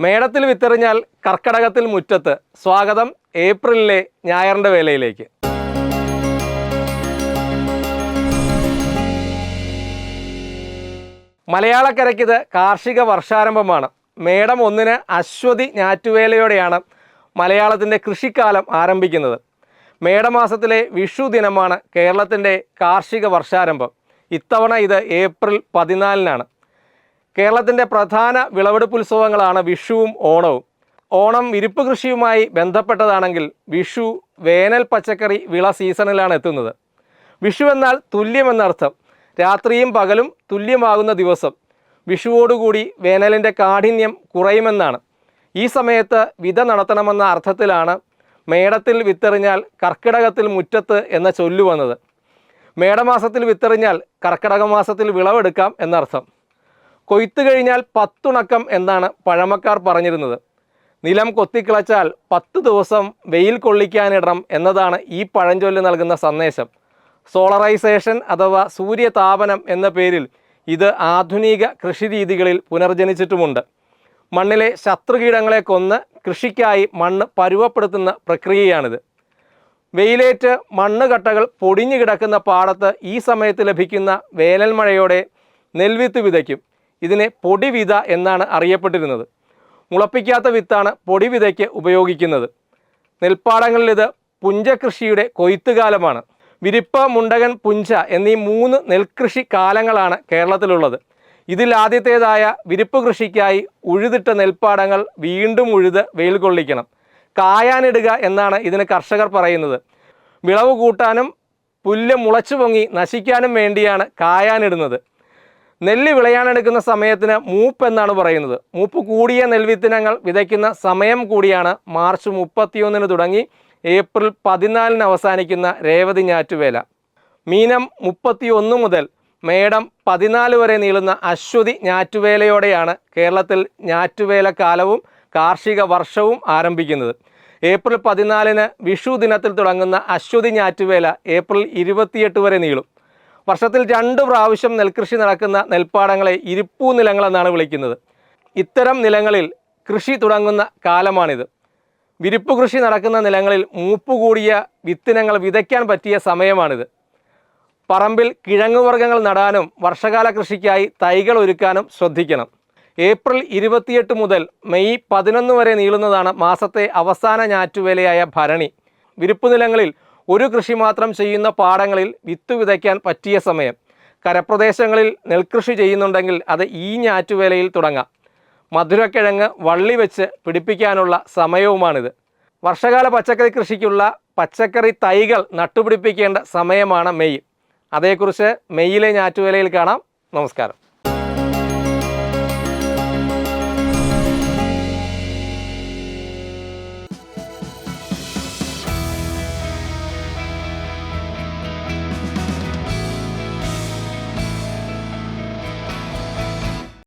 മേടത്തിൽ വിത്തെറിഞ്ഞാൽ കർക്കടകത്തിൽ മുറ്റത്ത്. സ്വാഗതം ഏപ്രിലിലെ ഞായറിന്റെ വേലയിലേക്ക്. മലയാളക്കരയ്ക്കിത് കാർഷിക വർഷാരംഭമാണ്. മേടം ഒന്നിന് അശ്വതി ഞാറ്റുവേലയോടെയാണ് മലയാളത്തിന്റെ കൃഷിക്കാലം ആരംഭിക്കുന്നത്. മേടമാസത്തിലെ വിഷു ദിനമാണ് കേരളത്തിന്റെ കാർഷിക വർഷാരംഭം. ഇത്തവണ ഇത് ഏപ്രിൽ പതിനാലിനാണ്. കേരളത്തിന്റെ പ്രധാന വിളവെടുപ്പ് ഉത്സവങ്ങളാണ് വിഷുവും ഓണവും. ഓണം വിരിപ്പ് കൃഷിയുമായി ബന്ധപ്പെട്ടതാണെങ്കിൽ വിഷു വേനൽ പച്ചക്കറി വിള സീസണിലാണ് എത്തുന്നത്. വിഷു എന്നാൽ തുല്യമെന്നർത്ഥം. രാത്രിയും പകലും തുല്യമാകുന്ന ദിവസം. വിഷുവോടുകൂടി വേനലിന്റെ കാഠിന്യം കുറയുമെന്നാണ്. ഈ സമയത്ത് വിത നടത്തണമെന്ന അർത്ഥത്തിലാണ് മേടത്തിൽ വിത്തെറിഞ്ഞാൽ കർക്കിടകത്തിൽ മുറ്റത്ത് എന്ന ചൊല്ലു വന്നത്. മേടമാസത്തിൽ വിത്തെറിഞ്ഞാൽ കർക്കിടക മാസത്തിൽ വിളവെടുക്കാം എന്നർത്ഥം. കൊയ്ത്ത് കഴിഞ്ഞാൽ പത്തുണക്കം എന്നാണ് പഴമക്കാർ പറഞ്ഞിരുന്നത്. നിലം കൊത്തിക്കിളച്ചാൽ പത്ത് ദിവസം വെയിൽ കൊള്ളിക്കാനിടണം എന്നതാണ് ഈ പഴഞ്ചൊല്ല് നൽകുന്ന സന്ദേശം. സോളറൈസേഷൻ അഥവാ സൂര്യതാപനം എന്ന പേരിൽ ഇത് ആധുനിക കൃഷി രീതികളിൽ പുനർജനിച്ചിട്ടുമുണ്ട്. മണ്ണിലെ ശത്രുകീടങ്ങളെ കൊന്ന് കൃഷിക്കായി മണ്ണ് പരുവപ്പെടുത്തുന്ന പ്രക്രിയയാണിത്. വെയിലേറ്റ് മണ്ണ് കട്ടകൾ പൊടിഞ്ഞു കിടക്കുന്ന പാടത്ത് ഈ സമയത്ത് ലഭിക്കുന്ന വേനൽ മഴയോടെ നെൽവിത്ത് വിതയ്ക്കും. ഇതിനെ പൊടിവിത എന്നാണ് അറിയപ്പെട്ടിരുന്നത്. മുളപ്പിക്കാത്ത വിത്താണ് പൊടിവിതയ്ക്ക് ഉപയോഗിക്കുന്നത്. നെൽപ്പാടങ്ങളിൽ ഇത് പുഞ്ചകൃഷിയുടെ കൊയ്ത്തുകാലമാണ്. വിരിപ്പ മുണ്ടകൻ പുഞ്ച എന്നീ മൂന്ന് നെൽകൃഷി കാലങ്ങളാണ് കേരളത്തിലുള്ളത്. ഇതിൽ ആദ്യത്തേതായ വിരിപ്പ് കൃഷിക്കായി ഉഴുതിട്ട നെൽപ്പാടങ്ങൾ വീണ്ടും ഉഴുത് വെയിൽ കൊള്ളിക്കണം. കായാനിടുക എന്നാണ് ഇതിന് കർഷകർ പറയുന്നത്. വിളവ് കൂട്ടാനും പുല്ല് മുളച്ചു പൊങ്ങി നശിക്കാനും വേണ്ടിയാണ് കായാനിടുന്നത്. നെല്ല് വിളയാനെടുക്കുന്ന സമയത്തിന് മൂപ്പ് എന്നാണ് പറയുന്നത്. മൂപ്പ് കൂടിയ നെൽവിത്തിനങ്ങൾ വിതയ്ക്കുന്ന സമയം കൂടിയാണ് മാർച്ച് മുപ്പത്തിയൊന്നിന് തുടങ്ങി ഏപ്രിൽ പതിനാലിന് അവസാനിക്കുന്ന രേവതി ഞാറ്റുവേല. മീനം മുപ്പത്തിയൊന്ന് മുതൽ മേടം പതിനാല് വരെ നീളുന്ന അശ്വതി ഞാറ്റുവേലയോടെയാണ് കേരളത്തിൽ ഞാറ്റുവേല കാലവും കാർഷിക വർഷവും ആരംഭിക്കുന്നത്. ഏപ്രിൽ പതിനാലിന് വിഷു ദിനത്തിൽ തുടങ്ങുന്ന അശ്വതി ഞാറ്റുവേല ഏപ്രിൽ ഇരുപത്തിയെട്ട് വരെ നീളും. വർഷത്തിൽ രണ്ട് പ്രാവശ്യം നെൽകൃഷി നടക്കുന്ന നെൽപ്പാടങ്ങളെ ഇരിപ്പൂ നിലങ്ങളെന്നാണ് വിളിക്കുന്നത്. ഇത്തരം നിലങ്ങളിൽ കൃഷി തുടങ്ങുന്ന കാലമാണിത്. വിരിപ്പ് കൃഷി നടക്കുന്ന നിലങ്ങളിൽ മൂപ്പ് കൂടിയ വിത്തിനങ്ങൾ വിതയ്ക്കാൻ പറ്റിയ സമയമാണിത്. പറമ്പിൽ കിഴങ്ങുവർഗങ്ങൾ നടാനും വർഷകാല കൃഷിക്കായി തൈകൾ ഒരുക്കാനും ശ്രദ്ധിക്കണം. ഏപ്രിൽ ഇരുപത്തിയെട്ട് മുതൽ മെയ് പതിനൊന്ന് വരെ നീളുന്നതാണ് മാസത്തെ അവസാന ഞാറ്റുവേലയായ ഭരണി. വിരിപ്പ് നിലങ്ങളിൽ ഒരു കൃഷി മാത്രം ചെയ്യുന്ന പാടങ്ങളിൽ വിത്ത് വിതയ്ക്കാൻ പറ്റിയ സമയം. കരപ്രദേശങ്ങളിൽ നെൽകൃഷി ചെയ്യുന്നുണ്ടെങ്കിൽ അത് ഈ ഞാറ്റുവേലയിൽ തുടങ്ങാം. മധുരക്കിഴങ്ങ് വള്ളി വെച്ച് പിടിപ്പിക്കാനുള്ള സമയവുമാണിത്. വർഷകാല പച്ചക്കറി കൃഷിക്കുള്ള പച്ചക്കറി തൈകൾ നട്ടുപിടിപ്പിക്കേണ്ട സമയമാണ് മെയ്. അതേക്കുറിച്ച് മെയ്യിലെ ഞാറ്റുവേലയിൽ കാണാം. നമസ്കാരം.